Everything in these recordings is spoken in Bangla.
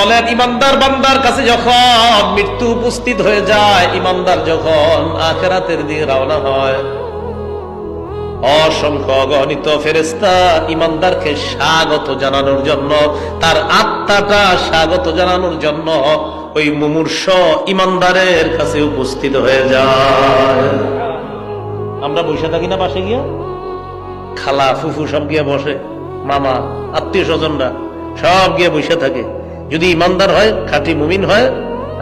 বলেন, ইমানদার বান্দার কাছে যখন মৃত্যু উপস্থিত হয়ে যায়, ইমানদার যখন আখেরাতের দিকে রওনা হয়, অসংখ্য অগণিত ফেরেস্তা ইমানদারকে স্বাগত জানানোর জন্য, তার আত্মাটা স্বাগত জানানোর জন্য ওই মুমূর্ষ ইমানদারের কাছে উপস্থিত হয়ে যায়। আমরা বসে থাকি না পাশে গিয়া? খালা ফুফু সব গিয়ে বসে, মামা, আত্মীয় স্বজনরা সব গিয়ে বসে থাকে। যদি ইমানদার হয়, খাঁটি মুমিন হয়,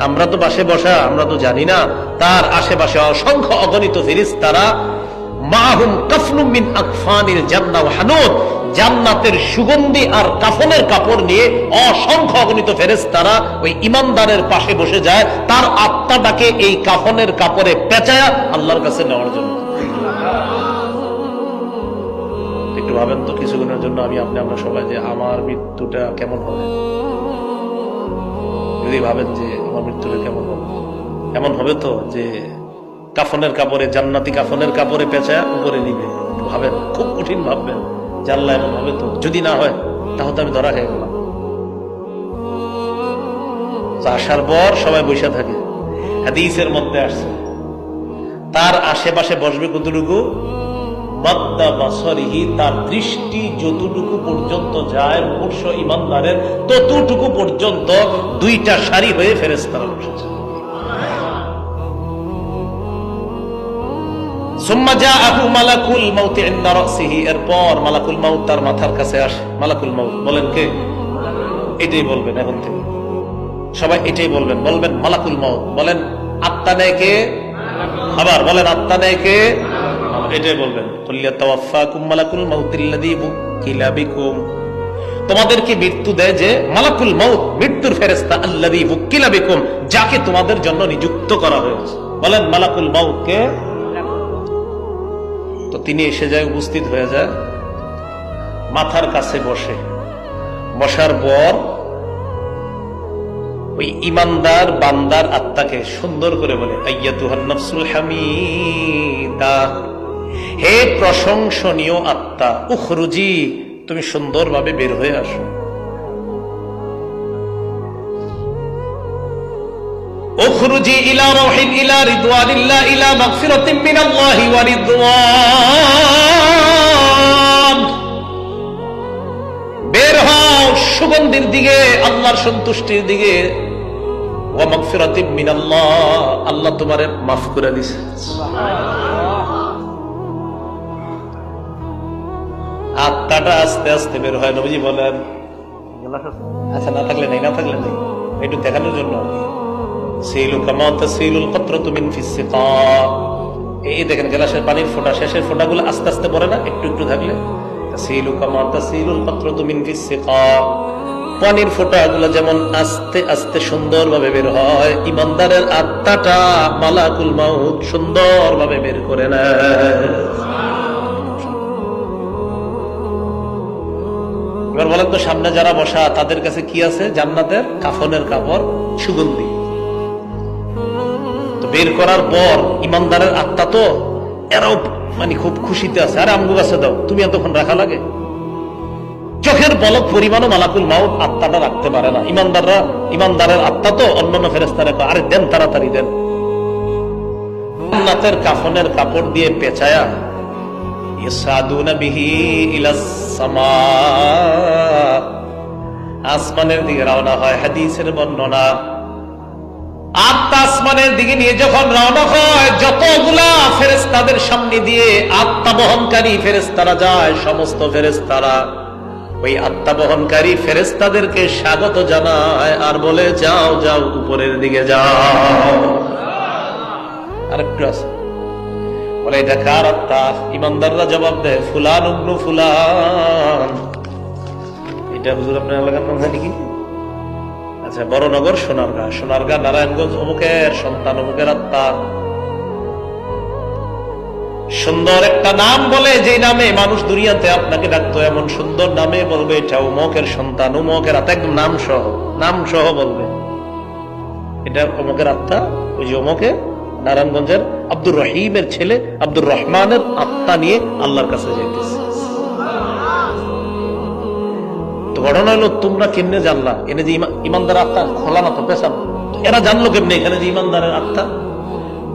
আমরা তো পাশে বসা, আমরা তো জানি না, তার আশেপাশে অসংখ্য অগণিত ফিরিস তারা মাহুম কাফনুম মিন আকফানিল জান্নাহ ওয়া জান্নাতের সুগন্ধি আর কাফনের কাপড় নিয়ে অসংখ্য অগণিত ফেরেশতারা ওই ইমানদারের পাশে বসে যায়, তার আত্মাটাকে এই কাফনের কাপড়ে পেঁচায়া আল্লাহর কাছে নেওয়ার জন্য। একটু ভাবেন তো, কিছুক্ষণের জন্য আমি, আপনি, আমরা সবাই যে আমার মৃত্যুটা কেমন হবে? যদি ভাবেন যে আমার মৃত্যুটা কেমন হবে? এমন হবে তো যে কাফনের কাপড়ে, জান্নাতি কাফনের কাপড়ে পেঁচায় উপরে নিবে। ভাবেন, খুব কঠিন ভাববেন আল্লাহ এমন হবে তো। যদি না হয়, তাহলে তো আমি ধরা খেয়ে গেলাম। আসার পর সবাই বসে থাকে। হাদিসের মধ্যে আসছে, তার আশেপাশে বসবে কতটুকু? মাদ্দা বাসরিহি, তার দৃষ্টি যতটুকু পর্যন্ত যায় মুমূর্ষ ইমানদারের ততটুকু পর্যন্ত দুইটা সারি হয়ে ফেরেস্তারা বসেছে এরপর মালাকুল তার মাথার কাছে আসে। মালাকুল বলেন কে? এটাই বলবেন এখন সবাই এটাই বলবেন। বলবেন মালাকুল বলেন, আত্মা কে? আবার বলেন, আত্মা নেয় কে? তোমাদেরকে মৃত্যু দেয় যে মালাকুল মাউত, মৃত্যুর ফেরেশতা আল্লাযী বুকিলা বিকুম, যাকে তোমাদের জন্য নিযুক্ত করা হয়েছে। বলেন, মালাকুল মাউত কে? তো তিনি এসে যায়, উপস্থিত হয়ে যায়, মাথার কাছে বসে। বসার পর ওই ইমানদার বান্দার আত্মাকে সুন্দর করে বলে আইয়া আইয়াতুহান নাফসুল হামিদা। হে প্রশংসনীয় আত্মা উখরুজি তুমি সুন্দরভাবে বের হয়ে আসো। উখরুজি ইলা রাহিম ইলা রিদওয়ানিল্লাহ, ইলা মাগফিরাতিন মিনাল্লাহি ওয়া রিদওয়ান। বের হও সুগন্ধির দিকে, আল্লাহর সন্তুষ্টির দিকে। ওয়া মাগফিরাতিন মিনাল্লাহ, আল্লাহ তোমারে মাফ করে দিছে। আত্মাটা আস্তে আস্তে বের হয়, নবীজি বলেন। আচ্ছা না থাকলে নেই, না থাকলে নেই। একটু দেখানোর জন্য। এই দেখেন পানির শেষের আস্তে আস্তে না? একটু একটু থাকলে। মিন যেমন আস্তে আস্তে বের হয়, ইমানদারের আত্মাটা মালাকুল মাউত সুন্দরভাবে বের করে নেয়। এবার বলেন তো, সামনে যারা বসা, তাদের কাছে কি আছে? জান্নাতের কাফনের কাপড়, সুগন্ধি। বের করার পর ইমানদারের আত্মা তো এরাও মানে খুব খুশিতে আছে। আরে আমগো কাছে দাও, তুমি এতক্ষণ রাখা লাগে? চোখের বলক পরিমাণও মালাকুল মাউত আত্মাটা রাখতে পারে না। ইমানদাররা, ইমানদারের আত্মা তো অন্যান্য ফেরেস্তারে আরে দেন, তাড়াতাড়ি দেন। কাফনের কাপড় দিয়ে পেঁচায়া আসমানের দিকে রওনা হয়, হাদিসের বর্ণনা। আত্মা আসমানের দিকে নিয়ে যখন রওনা হয়, যতগুলা ফেরেস্তাদের সামনে দিয়ে আত্মা বহনকারী ফেরেস্তারা যায়, সমস্ত ফেরেস্তারা ওই আত্মা বহনকারী ফেরেস্তাদেরকে স্বাগত জানায় আর বলে, যাও যাও, উপরের দিকে যাও। আরেকটু আছে বলে, এটা কার আত্মা ইমানদাররা জবাব দেয়, ফুলান উগ্ন ফুলান। এটা হুজুর আপনার এলাকার নাম জানি কি আচ্ছা নারায়ণগঞ্জ অমুকের, সন্তান অমুকের আত্মা। সুন্দর একটা নাম বলে যে নামে মানুষ দুনিয়াতে আপনাকে ডাকতো, এমন সুন্দর নামে বলবে, এটা উমকের সন্তান উমকের আত্মা। একদম নাম সহ নাম সহ বলবে। এটা অমুকের আত্মা, ওই যে অমুকে নারায়ণগঞ্জের আব্দুর রহিমের ছেলে, আব্দুর রহমানের আত্মা নিয়ে আল্লাহর কাছে যাইতেছে। তো ঘটনা হলো, তোমরা কেমনে জানলা? এনে যে ইমানদার আত্মা, খোলা না তো পেশাব এরা জানলো কেমনে এখানে যে ইমানদারের আত্মা?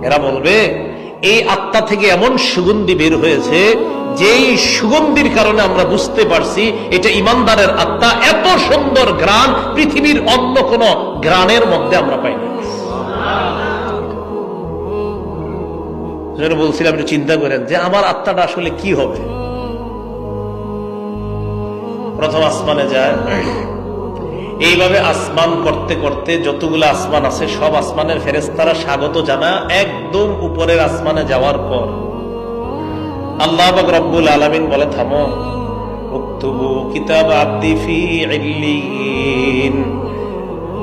এরা বলবে, এই আত্মা থেকে এমন সুগন্ধি বের হয়েছে, যেই সুগন্ধির কারণে আমরা বুঝতে পারছি, এটা ইমানদারের আত্মা, এত সুন্দর গ্রান পৃথিবীর অন্য কোন গ্রানের মধ্যে আমরা পাই না সেজন্য বলছিলাম, একটু চিন্তা করেন যে আমার আত্মাটা আসলে কি হবে? প্রথম আসমানে যায়। এইভাবে আসমান করতে করতে যতগুলো আসমান আছে, সব আসমানের ফেরেস্তারা স্বাগত জানা একদম উপরের আসমানে যাওয়ার পর। আল্লাহ রব্বুল আলামিন বলে, থামো। উক্তুবু কিতাব আব্দি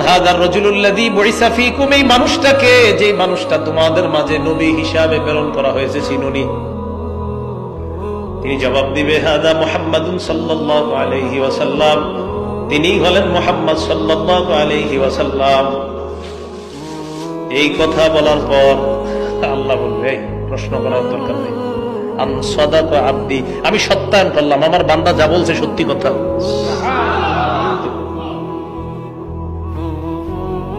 হাজার মানুষটাকে যে মানুষটা তোমাদের মাঝে হিসাবে প্রেরণ করা হয়েছে, চিনুনি। তিনি জবাব দিবে তিনি হলেন মুহাম্মদ সাল্লাল্লাহু ওয়াসাল্লাম। এই কথা বলার পর আল্লাহ বলবে প্রশ্ন করার দরকার নেই। আন সাদাকা আব্দি, আমি সত্যায়ন করলাম, আমার বান্দা যা বলছে সত্যি কথা।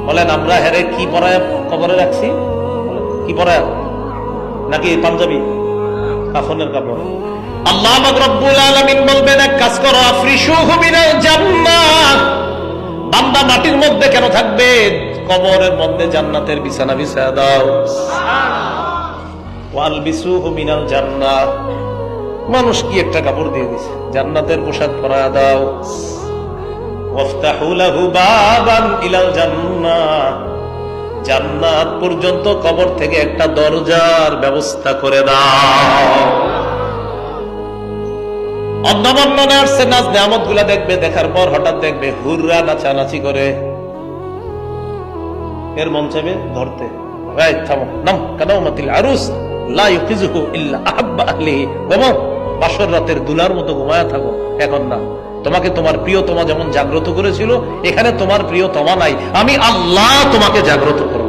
বলেন, আমরা হেরে কি পরায় কবরে রাখছি? কি পরায় নাকি পাঞ্জাবি? কাফনের কাপড়। আল্লাহ রব্বুল আলামিন বলবেন, এক কাজ করো আফরিশুহু মিনাল জান্নাত। বান্দা মাটির মধ্যে কেন থাকবে? কবরের মধ্যে জান্নাতের বিছানা বিছায়া দাও। ওয়াল ওয়ালবিসুহু মিনাল জান্নাত। মানুষ কি একটা কাপড় দিয়ে দিছে? জান্নাতের পোশাক পরায়া দাও। জান্নাত পর্যন্ত কবর থেকে একটা দরজার ব্যবস্থা করে দাও। আসছে নাচগুলা দেখবে, দেখার পর হঠাৎ দেখবে হুররা নাচানাচি করে। এর মন ধরতে। আরুস বাসর রাতের দুলার মতো ঘুমায়া থাকো। এখন না তোমাকে তোমার প্রিয় তোমা যেমন জাগ্রত করেছিল, এখানে তোমার প্রিয় তোমা নাই। আমি আল্লাহ তোমাকে জাগ্রত করব।